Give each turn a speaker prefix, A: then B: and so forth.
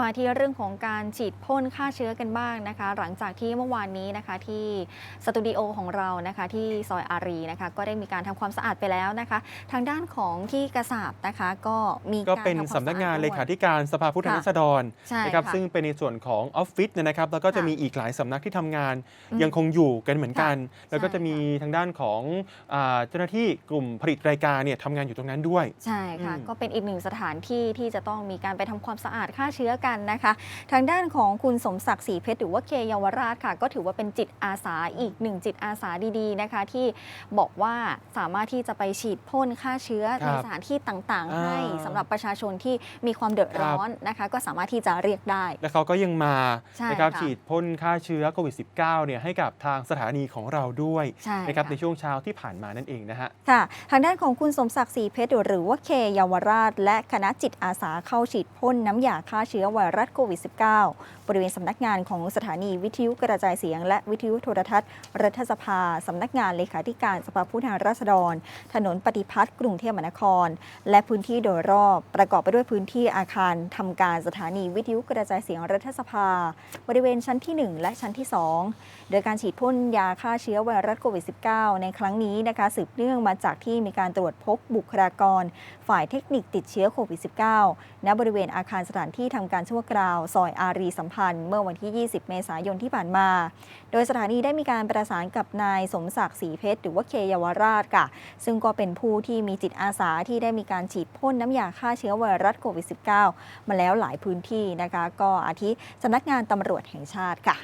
A: มาที่เรื่องของการฉีดพ่นฆ่าเชื้อกันบ้างนะคะ หลังจากที่เมื่อวานนี้นะคะที่สตูดิโอของเรานะคะที่ซอยอารีนะคะก็ได้มีการทำความสะอาดไปแล้วนะคะ ทางด้านของที่กระสาบนะคะก็มี
B: ก็
A: การ
B: เป็น
A: ทำความ
B: สำนักงาน
A: สะอด
B: เล
A: ด้วย
B: ขาธิการสภาผู้แทน
A: ค่ะ
B: ราษฎร
A: ใช่
B: นะครับ
A: ค่ะ
B: ซึ่งเป็นในส่วนของออฟฟิศเนยนะครับแล้วก็จะ
A: ค่ะ
B: มีอีกหลายสำนักที่ทำงาน
A: อืม
B: ยังคงอยู่กันเหมือนกัน แล้วก็
A: ใช่
B: จะมีทางด้านของอาเจ้าหน้าที่กลุ่มผลิตรายการเนี่ยทำงานอยู่ตรงนั้นด้วย
A: ใช่ค่ะ
B: อืม
A: ก็เป็นอีกหนึ่งสถานที่ที่จะต้องมีการไปทำความสะอาดฆ่าเชื้อกันนะคะ ทางด้านของคุณสมศักดิ์ศรีเพชรหรือว่าเคเยาวราชค่ะ ก็ถือว่าเป็นจิตอาสาอีกหนึ่งจิตอาสาดีๆนะคะ ที่บอกว่าสามารถที่จะไปฉีดพ่นฆ่าเชื้อ
B: ครับ
A: ในสถานที่ต่างๆ
B: อ่า
A: ให้สำหรับประชาชนที่มีความเดือดร้อนนะคะ ก็สามารถที่จะเรียกได้
B: แล้วเขาก็ยังมา
A: ใช่
B: นะครับ
A: ค่ะ
B: ฉีดพ่นฆ่าเชื้อโควิด -19 เนี่ยให้กับทางสถานีของเราด้วย
A: ใช่
B: นะครับ
A: ค่ะ
B: ในช่วงเช้าที่ผ่านมานั่นเองนะฮะ
A: ค่ะ ทางด้านของคุณสมศักดิ์ศรีเพชรหรือว่าเคเยาวราช และคณะจิตอาสาเข้าฉีดพ่นน้ำยาฆ่าเชื้อไวรัสโควิด -19 บริเวณสำนักงานของสถานีวิทยุกระจายเสียง และวิทยุโทรทัศน์ รัฐสภา สำนักงานเลขาธิการสภาผู้แทนราษฎร ถนนปฏิพัฒน์กรุงเทพมหานคร และพื้นที่โดยรอบ ประกอบไปด้วยพื้นที่อาคารทำการสถานีวิทยุกระจายเสียงรัฐสภา บริเวณชั้นที่ 1 และชั้นที่ 2 โดยการฉีดพ่นยาฆ่าเชื้อไวรัสโควิด -19 ในครั้งนี้นะคะสืบเนื่องมาจากที่มีการตรวจพบบุคลากร ฝ่ายเทคนิคติดเชื้อโควิด -19 ณบริเวณอาคารสถานที่ทำการชั่วคราว ซอยอารีสัมพันธ์ เมื่อวันที่ 20 เมษายนที่ผ่านมา โดยสถานีได้มีการประสานกับนายสมศักดิ์ศรีเพชร หรือว่าเคเยาวราชค่ะ ซึ่งก็เป็นผู้ที่มีจิตอาสาที่ได้มีการฉีดพ่นน้ำยาฆ่าเชื้อไวรัสโควิด -19 มาแล้วหลายพื้นที่นะคะ ก็อาทิสำนักงานตำรวจแห่งชาติค่ะ